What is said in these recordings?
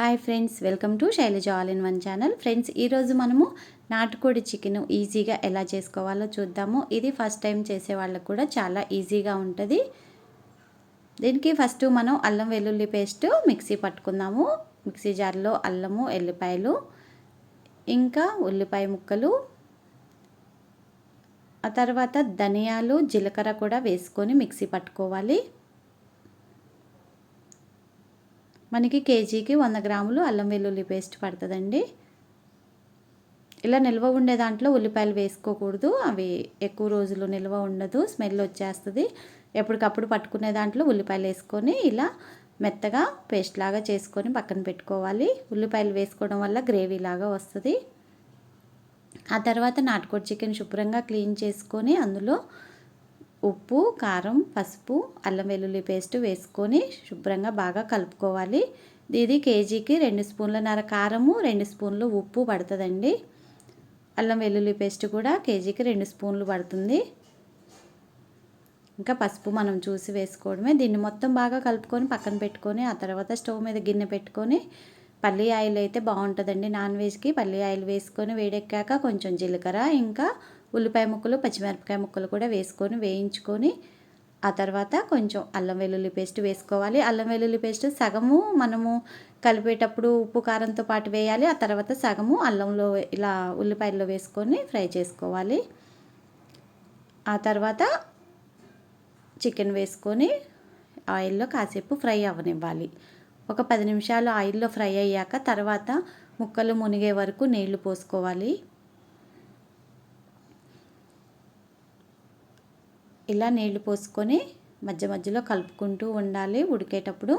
Hi friends welcome to Shailaja all in one channel. Friends ఈరోజు మనము నాటుకోడి chicken ఈజీగా ఎలా చేసుకోవాలో చూద్దాము. ఇది ఫస్ట్ టైం చేసే వాళ్ళకు కూడా చాలా ఈజీగా ఉంటుంది. దీనికి ఫస్ట్ మనం అల్లం వెల్లుల్లి పేస్ట్ మిక్సీ పట్టుకుందాము. మిక్సీ జార్లో అల్లము ఎల్లిపాయలు ఇంకా ఉల్లిపాయ ముక్కలు ఆ తర్వాత ధనియాలు జీలకర్ర కూడా వేసుకొని మిక్సీ పట్టుకోవాలి. మనకి కేజీకి వంద గ్రాములు అల్లం వెల్లుల్లి పేస్ట్ పడుతుందండి. ఇలా నిల్వ ఉండే దాంట్లో ఉల్లిపాయలు వేసుకోకూడదు. అవి ఎక్కువ రోజులు నిల్వ ఉండదు. స్మెల్ వచ్చేస్తుంది. ఎప్పటికప్పుడు పట్టుకునే దాంట్లో ఉల్లిపాయలు వేసుకొని ఇలా మెత్తగా పేస్ట్ లాగా చేసుకొని పక్కన పెట్టుకోవాలి. ఉల్లిపాయలు వేసుకోవడం వల్ల గ్రేవీ లాగా వస్తుంది. ఆ తర్వాత నాటుకోడి చికెన్ శుభ్రంగా క్లీన్ చేసుకొని అందులో ఉప్పు కారం పసుపు అల్లం వెల్లుల్లి పేస్ట్ వేసుకొని శుభ్రంగా బాగా కలుపుకోవాలి. ఇది కేజీకి రెండు స్పూన్లన్నర కారము రెండు స్పూన్లు ఉప్పు పడుతుందండి. అల్లం వెల్లుల్లి పేస్ట్ కూడా కేజీకి రెండు స్పూన్లు పడుతుంది. ఇంకా పసుపు మనం చూసి వేసుకోవడమే. దీన్ని మొత్తం బాగా కలుపుకొని పక్కన పెట్టుకొని ఆ తర్వాత స్టవ్ మీద గిన్నె పెట్టుకొని పల్లి ఆయిల్ అయితే బాగుంటుందండి నాన్ వెజ్కి. పల్లి ఆయిల్ వేసుకొని వేడెక్కాక కొంచెం జీలకర్ర ఇంకా ఉల్లిపాయ ముక్కలు పచ్చిమిరపకాయ ముక్కలు కూడా వేసుకొని వేయించుకొని ఆ తర్వాత కొంచెం అల్లం వెల్లుల్లి పేస్ట్ వేసుకోవాలి. అల్లం వెల్లుల్లి పేస్ట్ సగము మనము కలిపేటప్పుడు ఉప్పు కారంతో పాటు వేయాలి. ఆ తర్వాత సగము అల్లంలో ఇలా ఉల్లిపాయల్లో వేసుకొని ఫ్రై చేసుకోవాలి. ఆ తర్వాత చికెన్ వేసుకొని ఆయిల్లో కాసేపు ఫ్రై అవ్వనివ్వాలి. ఒక పది నిమిషాలు ఆయిల్లో ఫ్రై అయ్యాక తర్వాత ముక్కలు మునిగే వరకు నీళ్ళు పోసుకోవాలి. ఇలా నీళ్ళు పోసుకొని మధ్య మధ్యలో కలుపుకుంటూ ఉండాలి ఉడికేటప్పుడు.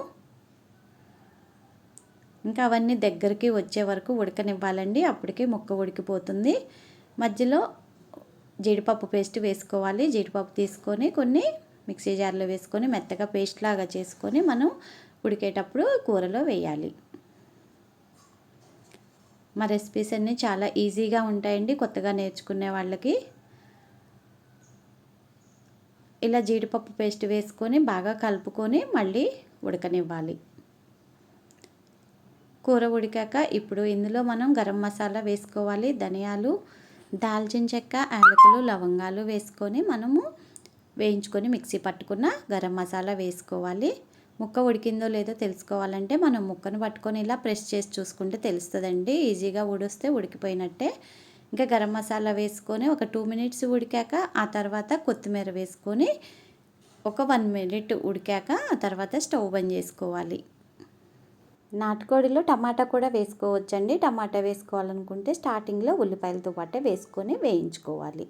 ఇంకా అవన్నీ దగ్గరికి వచ్చే వరకు ఉడకనివ్వాలండి. అప్పటికి ముక్క ఉడికిపోతుంది. మధ్యలో జీడిపప్పు పేస్ట్ వేసుకోవాలి. జీడిపప్పు తీసుకొని కొన్ని మిక్సీ జార్లో వేసుకొని మెత్తగా పేస్ట్ లాగా చేసుకొని మనం ఉడికేటప్పుడు కూరలో వేయాలి. మా రెసిపీస్ అన్నీ చాలా ఈజీగా ఉంటాయండి కొత్తగా నేర్చుకునే వాళ్ళకి. ఇలా జీడిపప్పు పేస్ట్ వేసుకొని బాగా కలుపుకొని మళ్ళీ ఉడకనివ్వాలి. కూర ఉడికాక ఇప్పుడు ఇందులో మనం గరం మసాలా వేసుకోవాలి. ధనియాలు దాల్చిన చెక్క యాలకులు లవంగాలు వేసుకొని మనము వేయించుకొని మిక్సీ పట్టుకున్న గరం మసాలా వేసుకోవాలి. ముక్క ఉడికిందో లేదో తెలుసుకోవాలంటే మనం ముక్కను పట్టుకొని ఇలా ప్రెస్ చేసి చూసుకుంటే తెలుస్తుందండి. ఈజీగా ఉడిస్తే ఉడికిపోయినట్టే. ఇంకా గరం మసాలా వేసుకొని ఒక టూ మినిట్స్ ఉడికాక ఆ తర్వాత కొత్తిమీర వేసుకొని ఒక వన్ మినిట్ ఉడికాక ఆ తర్వాత స్టవ్ బంద్ చేసుకోవాలి. నాటుకోడిలో టమాటా కూడా వేసుకోవచ్చండి. టమాటా వేసుకోవాలనుకుంటే స్టార్టింగ్లో ఉల్లిపాయలతో పాటే వేసుకొని వేయించుకోవాలి.